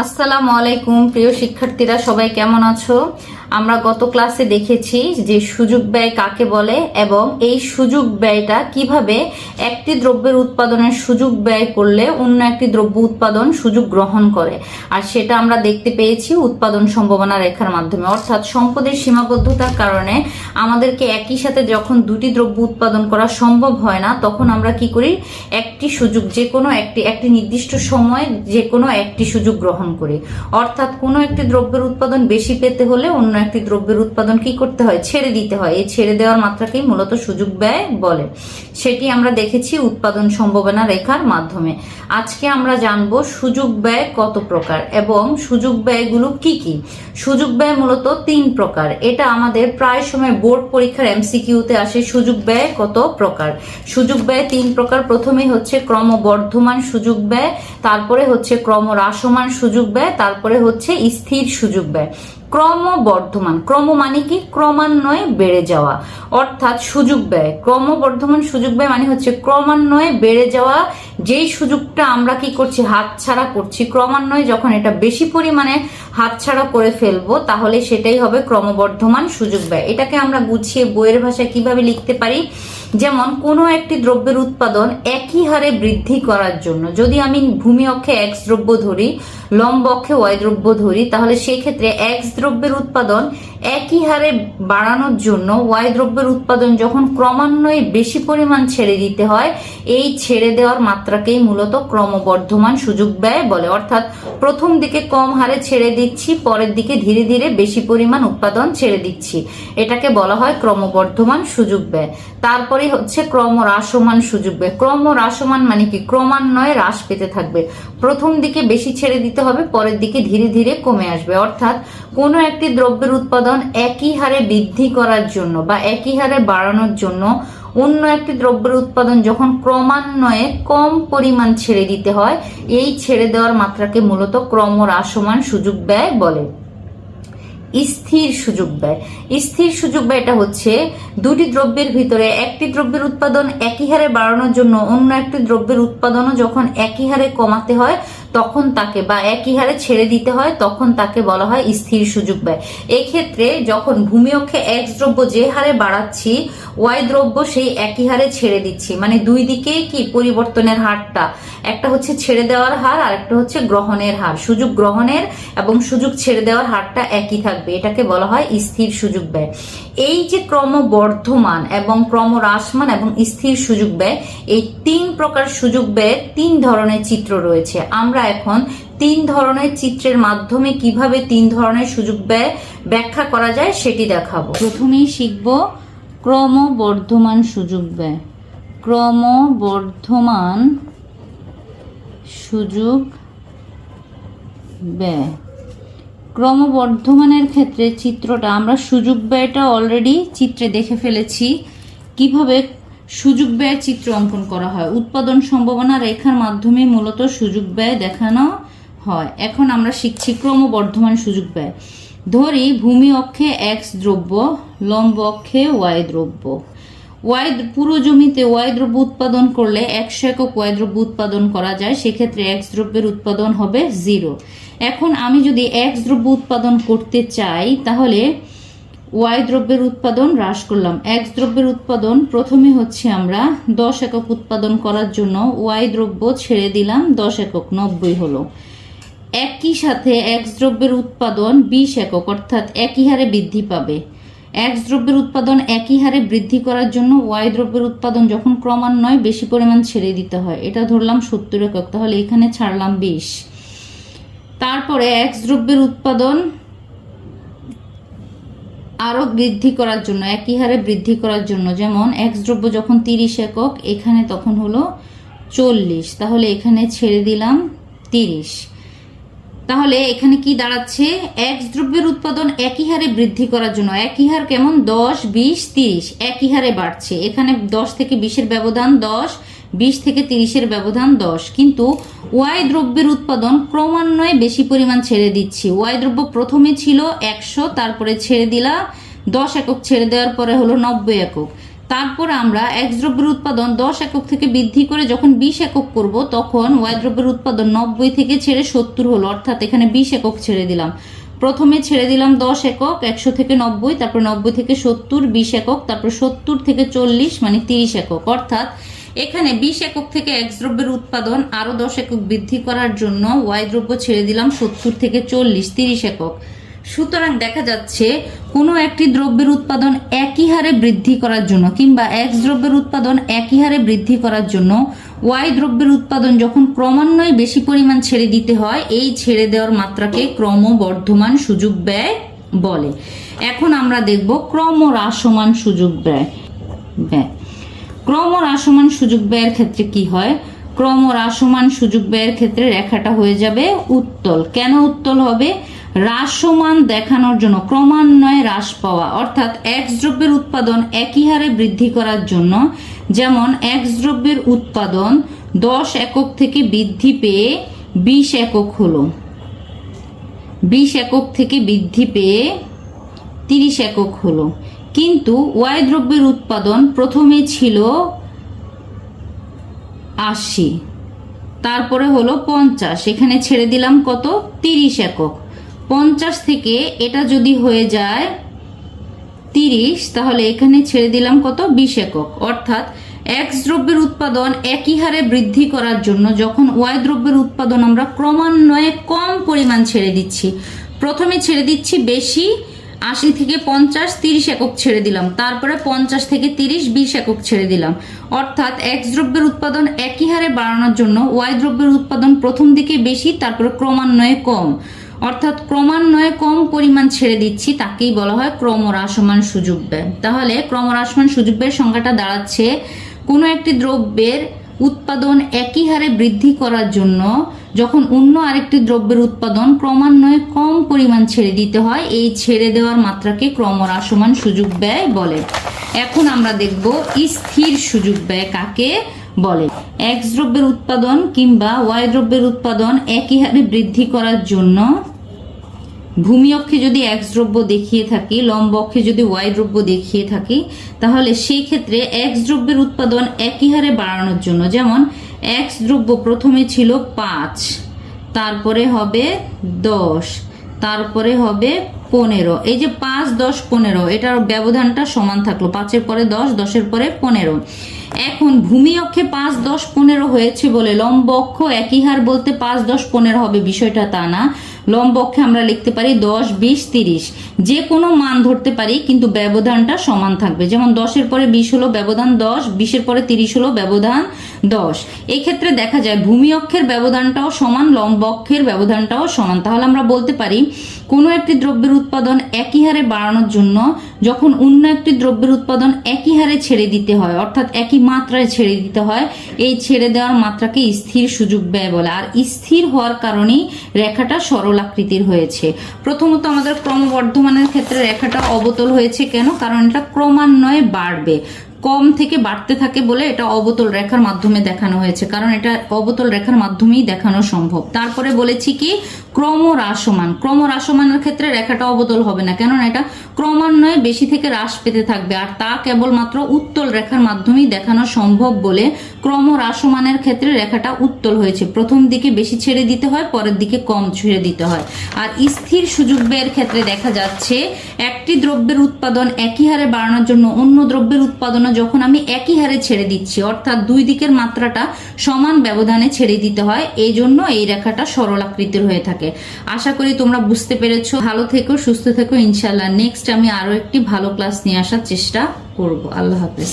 আসসালামু আলাইকুম প্রিয় শিক্ষার্থীরা সবাই কেমন আছো? আমরা গত ক্লাসে দেখেছি যে সুযোগ ব্যয় কাকে বলে এবং এই সুযোগ ব্যয়টা কীভাবে একটি দ্রব্যের উৎপাদনের সুযোগ ব্যয় করলে অন্য একটি দ্রব্য উৎপাদন সুযোগ গ্রহণ করে। আর সেটা আমরা দেখতে পেয়েছি উৎপাদন সম্ভাবনা রেখার মাধ্যমে। অর্থাৎ সম্পদের সীমাবদ্ধতার কারণে আমাদেরকে একই সাথে যখন দুটি দ্রব্য উৎপাদন করা সম্ভব হয় না, তখন আমরা কি করি? একটি সুযোগ, যে কোনো একটি একটি নির্দিষ্ট সময় যে কোনো একটি সুযোগ গ্রহণ করি। অর্থাৎ কোনো একটি দ্রব্যের উৎপাদন বেশি পেতে হলে অন্য একটি দ্রব্যের উৎপাদন কি করতে হয়? ছেড়ে দিতে হয়। এই ছেড়ে দেওয়ার মাত্রাকেই মূলত সুযোগ ব্যয় বলে। সেটি আমরা দেখেছি উৎপাদন সম্ভাবনা রেখার মাধ্যমে। আজকে আমরা জানব সুযোগ ব্যয় কত প্রকার এবং সুযোগ ব্যয়গুলো কি কি? সুযোগ ব্যয় মূলত তিন প্রকার। এটা আমাদের প্রায় সময় বোর্ড পরীক্ষার এমসিকিউতে আসে সুযোগ ব্যয় কত প্রকার। সুযোগ ব্যয় তিন প্রকার। প্রথমেই হচ্ছে ক্রমবর্ধমান সুযোগ ব্যয়, তারপরে হচ্ছে ক্রমহ্রাসমান সুযোগ ব্যয়, তারপরে হচ্ছে স্থির সুযোগ ব্যয়। ক্রমবর্ধমান। ক্রম মানে কি? ক্রমান্বয়ে বেড়ে যাওয়া। অর্থাৎ সুযোগ ব্যয়। ক্রমবর্ধমান সুযোগ ব্যয় মানে হচ্ছে ক্রমান্বয়ে বেড়ে যাওয়া। যেই সুযোগটা আমরা কি করছি? হাতছাড়া করছি। ক্রমান্বয়ে যখন এটা বেশি পরিমাণে হাতছাড়া করে ফেলব, তাহলে সেটাই হবে ক্রমবর্ধমান সুযোগ ব্যয়। এটাকে আমরা গুছিয়ে বইয়ের ভাষায় কীভাবে লিখতে পারি? যেমন, কোনো একটি দ্রব্যের উৎপাদন একই হারে বৃদ্ধি করার জন্য। যদি আমি ভূমি অক্ষে এক্স দ্রব্য ধরি লম্ব অক্ষে ওয়াই দ্রব্য ধরি, তাহলে সেই ক্ষেত্রে এক্স দ্রব্যের উৎপাদন একই হারে বাড়ানোর জন্য ওয়াই দ্রব্যের উৎপাদন যখন ক্রমান্বয়ে বেশি পরিমাণ ছেড়ে দিতে হয়, এই ছেড়ে দেওয়ার মাত্রাকেই মূলত ক্রমবর্ধমান সুযোগ ব্যয় বলে। অর্থাৎ প্রথম দিকে কম হারে ছেড়ে দিচ্ছি, পরের দিকে ধীরে ধীরে বেশি পরিমাণ উৎপাদন ছেড়ে দিচ্ছি। এটাকে বলা হয় ক্রমবর্ধমান সুযোগ ব্যয়। তারপরে হচ্ছে ক্রম হ্রাসমান সুযোগ ব্যয়। ক্রম হ্রাসমান মানে কি? ক্রমান্বয়ে হ্রাস পেতে থাকবে। প্রথম দিকে বেশি ছেড়ে দিতে হবে, পরের দিকে ধীরে ধীরে কমে আসবে। অর্থাৎ কোনো একটি দ্রব্যের উৎপাদন একই হারে বৃদ্ধি করার জন্য বা একই হারে বাড়ানোর জন্য অন্য একটি দ্রব্যের উৎপাদন যখন ক্রমান্বয়ে কম পরিমাণ ছেড়ে দিতে হয়, এই ছেড়ে দেওয়ার মাত্রাকে মূলত ক্রম হ্রাসমান সুযোগ ব্যয় বলে। স্থির সুযোগ ব্যয়। স্থির সুযোগ ব্যয়টা হচ্ছে দুটি দ্রব্যের ভিতরে একটি দ্রব্যের উৎপাদন একই হারে বাড়ানোর জন্য অন্য একটি দ্রব্যের উৎপাদনও যখন একই হারে কমাতে হয় তখন তাকে বা একই হারে ছেড়ে দিতে হয়, তখন তাকে বলা হয় স্থির সুযোগ ব্যয়। এক্ষেত্রে যখন ভূমি অক্ষে এক্স দ্রব্য যে হারে বাড়াচ্ছি, ওয়াই দ্রব্য সেই একই হারে ছেড়ে দিচ্ছি। মানে দুই দিকেই কি পরিবর্তনের হারটা? একটা হচ্ছে ছেড়ে দেওয়ার হার আর একটা হচ্ছে গ্রহণের হার। সুযোগ গ্রহণের এবং সুযোগ ছেড়ে দেওয়ার হারটা একই থাকবে। এটাকে বলা হয় স্থির সুযোগ ব্যয়। এই যে ক্রমবর্ধমান এবং ক্রমহ্রাসমান এবং স্থির সুযোগ ব্যয়, এই তিন প্রকার সুযোগ ব্যয়ের তিন ধরনের চিত্র রয়েছে। আমরা এখন তিন ধরনের চিত্রের মাধ্যমে কীভাবে তিন ধরনের সুযোগ ব্যয় ব্যাখ্যা করা যায় সেটি দেখাবো। প্রথমেই শিখব ক্রমবর্ধমান সুযোগ ব্যয়। ক্রমবর্ধমান সুযোগ ব্যয়। ক্রমবর্ধমানের ক্ষেত্রে চিত্রটা, আমরা সুযোগ ব্যয়টা অলরেডি চিত্রে দেখে ফেলেছি। কীভাবে সুযোগ ব্যয় চিত্র অঙ্কন করা হয়। উৎপাদন সম্ভাবনা রেখার মাধ্যমে মূলত সুযোগ ব্যয় দেখানো হয়। এখন আমরা শিখছি ক্রমবর্ধমান সুযোগ ব্যয়। ধরি ভূমি অক্ষে এক্স দ্রব্য, লম্ব অক্ষে ওয়াই দ্রব্য। ওয়াই পুরো জমিতে ওয়াই দ্রব্য উৎপাদন করলে একশো একক ওয়াই দ্রব্য উৎপাদন করা যায়। সেক্ষেত্রে এক্স দ্রব্যের উৎপাদন হবে জিরো এখন আমি যদি এক্স দ্রব্য উৎপাদন করতে চাই, তাহলে ওয়াই দ্রব্যের উৎপাদন হ্রাস করলাম। এক্স দ্রব্যের উৎপাদন, প্রথমে হচ্ছে আমরা দশ একক উৎপাদন করার জন্য ওয়াই দ্রব্য ছেড়ে দিলাম, দশ একক নব্বই হলো। একই সাথে এক্স দ্রব্যের উৎপাদন বিশ একক, অর্থাৎ একই হারে বৃদ্ধি পাবে। এক্স দ্রব্যের উৎপাদন একই হারে বৃদ্ধি করার জন্য ওয়াই দ্রব্যের উৎপাদন যখন ক্রমান্বয়ে বেশি পরিমাণ ছেড়ে দিতে হয়, এটা ধরলাম সত্তর একক, তাহলে এখানে ছাড়লাম বিশ। তারপরে এক্স দ্রব্যের উৎপাদন আরও বৃদ্ধি করার জন্য, একই হারে বৃদ্ধি করার জন্য, যেমন এক্স দ্রব্য যখন তিরিশ একক, এখানে তখন হলো চল্লিশ। তাহলে এখানে ছেড়ে দিলাম তিরিশ। তাহলে এখানে কি দাঁড়াচ্ছে? এক্স দ্রব্যের উৎপাদন একই হারে বৃদ্ধি করার জন্য, একই হার কেমন? দশ, বিশ, তিরিশ। একই হারে বাড়ছে। এখানে দশ থেকে বিশের ব্যবধান দশ বিশ থেকে তিরিশের ব্যবধান দশ। কিন্তু ওয়াই দ্রব্যের উৎপাদন ক্রমান্বয়ে বেশি পরিমাণ ছেড়ে দিচ্ছি। ওয়াই দ্রব্য প্রথমে ছিল একশো, তারপরে ছেড়ে দিলা দশ একক ছেড়ে দেওয়ার পরে হলো নব্বই একক। তারপর আমরা এক্স দ্রব্যের উৎপাদন দশ একক থেকে বৃদ্ধি করে যখন বিশ একক করব, তখন ওয়াই দ্রব্যের উৎপাদন নব্বই থেকে ছেড়ে সত্তর হলো। অর্থাৎ এখানে বিশ একক ছেড়ে দিলাম। প্রথমে ছেড়ে দিলাম দশ একক, একশো থেকে নব্বই, তারপর নব্বই থেকে সত্তর, বিশ একক, তারপর সত্তর থেকে চল্লিশ মানে তিরিশ একক। অর্থাৎ এখানে বিশ একক থেকে এক দ্রব্যের উৎপাদন আরও দশ একক বৃদ্ধি করার জন্য ওয়াই দ্রব্য ছেড়ে দিলাম সত্তর থেকে চল্লিশ, তিরিশ একক। সুতরাং দেখা যাচ্ছে কোনো একটি দ্রব্যের উৎপাদন একই হারে বৃদ্ধি করার জন্য কিংবা এক্স দ্রব্যের উৎপাদন একই হারে বৃদ্ধি করার জন্য ওয়াই দ্রব্যের উৎপাদন যখন ক্রমান্বয়ে বেশি পরিমাণ ছেড়ে দিতে হয়, এই ছেড়ে দেওয়ার মাত্রাকে ক্রমবর্ধমান সুযোগ ব্যয় বলে। এখন আমরা দেখব ক্রমহ্রাসমান সুযোগ ব্যয়। ব্যয়। ক্রমহ্রাসমান সুযোগ ব্যয়ের ক্ষেত্রে কি হয়? ক্রমহ্রাসমান সুযোগ ব্যয়ের ক্ষেত্রে রেখাটা হয়ে যাবে উত্তল। কেন উত্তল হবে? হ্রাসমান দেখানোর জন্য, ক্রমান্বয়ে হ্রাস পাওয়া। অর্থাৎ এক্স দ্রব্যের উৎপাদন একই হারে বৃদ্ধি করার জন্য, যেমন এক্স দ্রব্যের উৎপাদন দশ একক থেকে বৃদ্ধি পেয়ে বিশ একক হলো। বিশ একক থেকে বৃদ্ধি পেয়ে তিরিশ একক হলো। কিন্তু ওয়াই দ্রব্যের উৎপাদন প্রথমে ছিল আশি, তারপরে হলো পঞ্চাশ। এখানে ছেড়ে দিলাম কত? তিরিশ একক। পঞ্চাশ থেকে এটা যদি হয়ে যায় তিরিশ, তাহলে এখানে ছেড়ে দিলাম কত? বিশ একক। অর্থাৎ এক্স দ্রব্যের উৎপাদন একই হারে বৃদ্ধি করার জন্য যখন ওয়াই দ্রব্যের উৎপাদন আমরা ক্রমান্বয়ে কম পরিমাণ ছেড়ে দিচ্ছি, প্রথমে ছেড়ে দিচ্ছি বেশি আশি থেকে পঞ্চাশ, তিরিশ একক ছেড়ে দিলাম। তারপরে পঞ্চাশ থেকে তিরিশ, বিশ একক ছেড়ে দিলাম। অর্থাৎ এক্স দ্রব্যের উৎপাদন একই হারে বাড়ানোর জন্য ওয়াই দ্রব্যের উৎপাদন প্রথম দিকে বেশি, তারপরে ক্রমান্বয়ে কম। অর্থাৎ ক্রমান্বয়ে কম পরিমাণ ছেড়ে দিচ্ছি, তাকেই বলা হয় ক্রমহ্রাসমান সুযোগ ব্যয়। তাহলে ক্রমহ্রাসমান সুযোগ ব্যয়ের সংখ্যাটা দাঁড়াচ্ছে কোনো একটি দ্রব্যের উৎপাদন একই হারে বৃদ্ধি করার জন্য যখন অন্য আরেকটি দ্রব্যের উৎপাদন ক্রমান্বয়ে কম পরিমাণ ছেড়ে দিতে হয়, এই ছেড়ে দেওয়ার মাত্রাকে ক্রমহ্রাসমান সুযোগ ব্যয় বলে। এখন আমরা দেখব স্থির সুযোগ ব্যয় কাকে বলে। এক্স দ্রব্যের উৎপাদন কিংবা ওয়াই দ্রব্যের উৎপাদন একই হারে বৃদ্ধি করার জন্য ভূমি অক্ষে যদি এক্স দ্রব্য দেখিয়ে থাকি, লম্ব অক্ষে যদি ওয়াই দ্রব্য দেখিয়ে থাকি, তাহলে সেই ক্ষেত্রে এক্স দ্রব্যের উৎপাদন একই হারে বাড়ানোর জন্য, যেমন এক্স দ্রব্য প্রথমে ছিল পাঁচ, তারপরে হবে দশ, তারপরে হবে পনেরো। এই যে পাঁচ, দশ, পনেরো, এটার ব্যবধানটা সমান থাকল। পাঁচের পরে দশ, দশের পরে পনেরো। এখন ভূমি অক্ষে পাঁচ দশ পনেরো হয়েছে বলে লম্ব অক্ষ একই হার বলতে পাঁচ দশ পনেরো হবে বিষয়টা তা না। লম্ব অক্ষে আমরা লিখতে পারি দশ, বিশ, তিরিশ। যে কোনো মান ধরতে পারি, কিন্তু ব্যবধানটা সমান থাকবে। যেমন দশের পরে বিশ হলো ব্যবধান দশ, বিশের পরে তিরিশ হলো ব্যবধান দশ। এই ক্ষেত্রে দেখা যায় ভূমি অক্ষের ব্যবধানটাও সমান লম্ব অক্ষের ব্যবধানটাও সমান। তাহলে আমরা বলতে পারি, কোনো একটি দ্রব্যের উৎপাদন একই হারে বাড়ানোর জন্য যখন অন্য একটি দ্রব্যের উৎপাদন একই হারে ছেড়ে দিতে হয়, অর্থাৎ একই মাত্রায় ছেড়ে দিতে হয়। এই ছেড়ে দেওয়ার মাত্রাকে স্থির সুযোগ ব্যয় বলে। আর স্থির হওয়ার কারণেই রেখাটা সরল আকৃতির হয়েছে। প্রথমত আমাদের ক্রমবর্ধমানের ক্ষেত্রে রেখাটা অবতল হয়েছে কেন? কারণ এটা ক্রমান্বয়ে বাড়বে। কম থেকে বাড়তে থাকে বলে এটা অবতল রেখার মাধ্যমে দেখানো হয়েছে। কারণ এটা অবতল রেখার মাধ্যমেই দেখানো সম্ভব। তারপরে বলেছি কি? ক্রমহ্রাসমান। ক্রমহ্রাসমানের ক্ষেত্রে রেখাটা অবতল হবে না। কেননা এটা ক্রমান্বয়ে বেশি থেকে হ্রাস পেতে থাকবে। আর তা কেবলমাত্র উত্তল রেখার মাধ্যমেই দেখানো সম্ভব বলে ক্রমহ্রাসমানের ক্ষেত্রে রেখাটা উত্তল হয়েছে। প্রথম দিকে বেশি ছেড়ে দিতে হয়, পরের দিকে কম ছেড়ে দিতে হয়। আর স্থির সুযোগ ব্যয়ের ক্ষেত্রে দেখা যাচ্ছে, একটি দ্রব্যের উৎপাদন একই হারে বাড়ানোর জন্য অন্য দ্রব্যের উৎপাদনও যখন আমি একই হারে ছেড়ে দিচ্ছি, অর্থাৎ দুই দিকের মাত্রাটা সমান ব্যবধানে ছেড়ে দিতে হয়, এই জন্য এই রেখাটা সরল আকৃতির হয়ে থাকে। আশা করি তোমরা বুঝতে পেরেছ। ভালো থেকো, সুস্থ থেকো ইনশাল্লাহ নেক্সট আমি আরও একটি ভালো ক্লাস নিয়ে আসার চেষ্টা করব। আল্লাহ হাফেজ।